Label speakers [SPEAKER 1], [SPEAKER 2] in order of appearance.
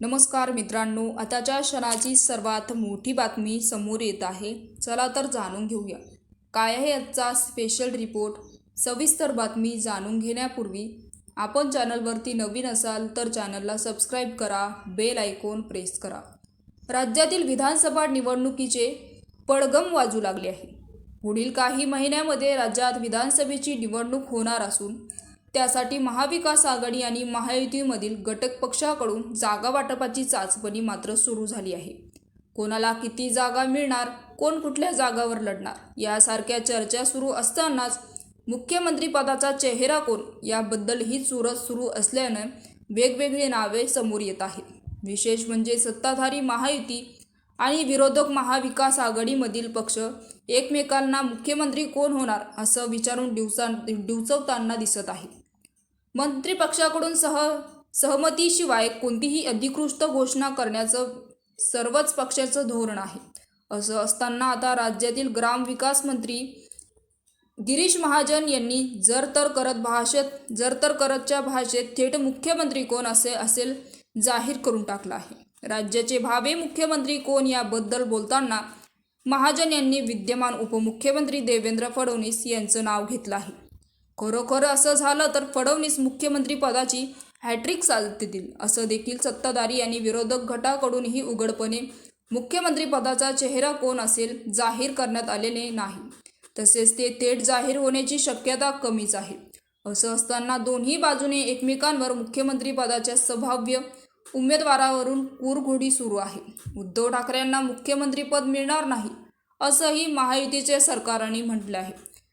[SPEAKER 1] नमस्कार मित्रांनो आताच्या क्षणाची सर्वात मोठी बातमी समोर येत आहे. चला तर जाणून घेऊया. काय आहे आजचा स्पेशल रिपोर्ट सविस्तर बातमी जाणून घेण्यापूर्वी आपण चॅनलवरती नवीन असाल तर चॅनलला सबस्क्राईब करा बेल आयकॉन प्रेस करा. राज्यातील विधानसभा निवडणुकीचे पडगम वाजू लागले आहे. पुढील काही महिन्यामध्ये राज्यात विधानसभेची निवडणूक होणार असून त्यासाठी महाविकास आघाडी आणि महायुतीमधील घटक पक्षाकडून जागा वाटपाची चाचपणी मात्र सुरू झाली आहे. कोणाला किती जागा मिळणार कोण कुठल्या जागावर लढणार यासारख्या चर्चा सुरू असतानाच मुख्यमंत्रीपदाचा चेहरा कोण याबद्दल ही चुरस सुरू असल्यानं वेगवेगळी नावे समोर येत आहेत. विशेष म्हणजे सत्ताधारी महायुती आणि विरोधक महाविकास आघाडीमधील पक्ष एकमेकांना मुख्यमंत्री कोण होणार असं विचारून दिवसा दिवचवताना दिसत आहे. मंत्री पक्षाकडून सह सहमतीशिवाय कोणतीही अधिकृत घोषणा करण्याचं सर्वच पक्षाचं धोरण आहे. असं असताना आता राज्यातील ग्रामविकास मंत्री गिरीश महाजन यांनी जर तर करत भाषेत जर तर करतच्या भाषेत थेट मुख्यमंत्री कोण असे असेल जाहीर करून टाकला आहे. राज्याचे भावे मुख्यमंत्री कोण याबद्दल बोलताना महाजन यांनी विद्यमान उपमुख्यमंत्री देवेंद्र फडणवीस यांचं नाव घेतलं आहे. खरोखर असं झालं तर फडणवीस मुख्यमंत्री पदाची हॅट्रिक साधतील असं देखील सत्ताधारी आणि विरोधक गटाकडूनही उघडपणे मुख्यमंत्री पदाचा चेहरा कोण असेल जाहीर करण्यात आलेले नाही. तसेच ते थेट जाहीर होण्याची शक्यता कमीच आहे. असं असताना दोन्ही बाजूने एकमेकांवर मुख्यमंत्री पदाच्या संभाव्य उमेदवारावरून कुरघोडी सुरू आहे. उद्धव ठाकरेंना मुख्यमंत्रीपद मिळणार नाही असंही महायुतीचे सरकारने म्हटलं आहे.